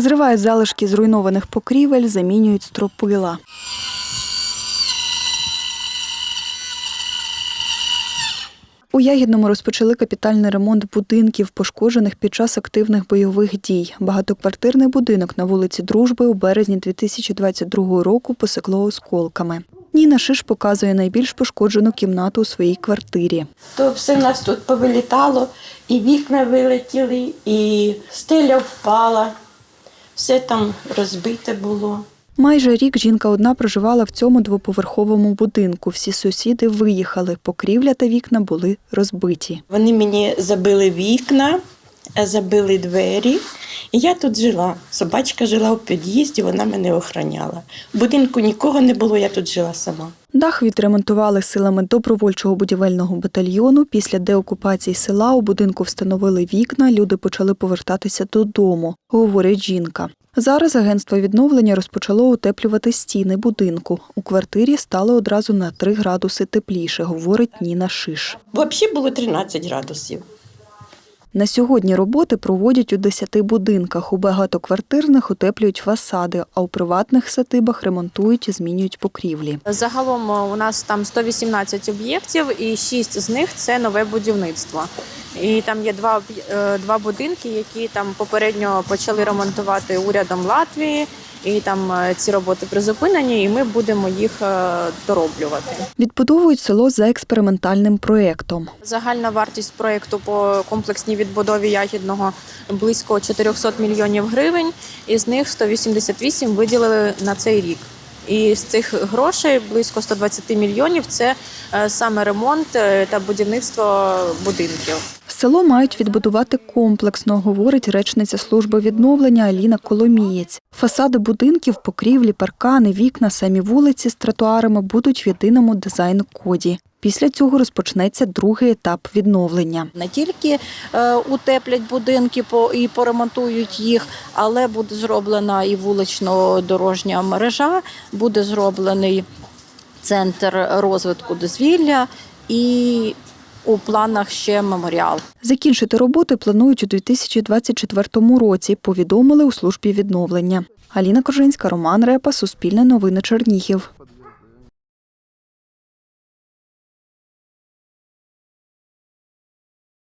Зривають залишки зруйнованих покрівель, замінюють стропила. У Ягідному розпочали капітальний ремонт будинків, пошкоджених під час активних бойових дій. Багатоквартирний будинок на вулиці Дружби у березні 2022 року посекло осколками. Ніна Шиш показує найбільш пошкоджену кімнату у своїй квартирі. То все в нас тут повилітало, і вікна вилетіли, і стеля впала, все там розбите було. Майже рік жінка одна проживала в цьому двоповерховому будинку. Всі сусіди виїхали. Покрівля та вікна були розбиті. Вони мені забили вікна, е, забили двері. І я тут жила. Собачка жила у під'їзді, вона мене охороняла. В будинку нікого не було, я тут жила сама. Дах відремонтували силами добровольчого будівельного батальйону. Після деокупації села у будинку встановили вікна. Люди почали повертатися додому, говорить жінка. Зараз агентство відновлення розпочало утеплювати стіни будинку. У квартирі стало одразу на 3 градуси тепліше, говорить Ніна Шиш. Взагалі було 13 градусів. На сьогодні роботи проводять у 10 будинках. У багатоквартирних утеплюють фасади, а у приватних садибах ремонтують і змінюють покрівлі. Загалом е, у нас там 118 об'єктів, і 6 з них це нове будівництво. І там є два, е, два будинки, які там попередньо почали ремонтувати урядом Латвії. І там е, ці роботи призупинені, і ми будемо їх е, дороблювати. Відбудовують село за експериментальним проєктом. Загальна вартість проєкту по комплексній відбудові ягідного близько 400 мільйонів гривень, із них 188 виділили на цей рік. І з цих грошей близько 120 мільйонів це е, саме ремонт та будівництво будинків. Село мають відбудувати комплексно, говорить речниця служби відновлення Аліна Коломієць. Фасади будинків, покрівлі, паркани, вікна, самі вулиці з тротуарами будуть в єдиному дизайн-коді. Після цього розпочнеться другий етап відновлення. Не тільки е, утеплять будинки і поремонтують їх, але буде зроблена і вулично-дорожня мережа, буде зроблений центр розвитку дозвілля і у планах ще меморіал. Закінчити роботи планують у 2024 році, повідомили у службі відновлення. Аліна Коржинська, Роман Репа, Суспільне новини Чернігів.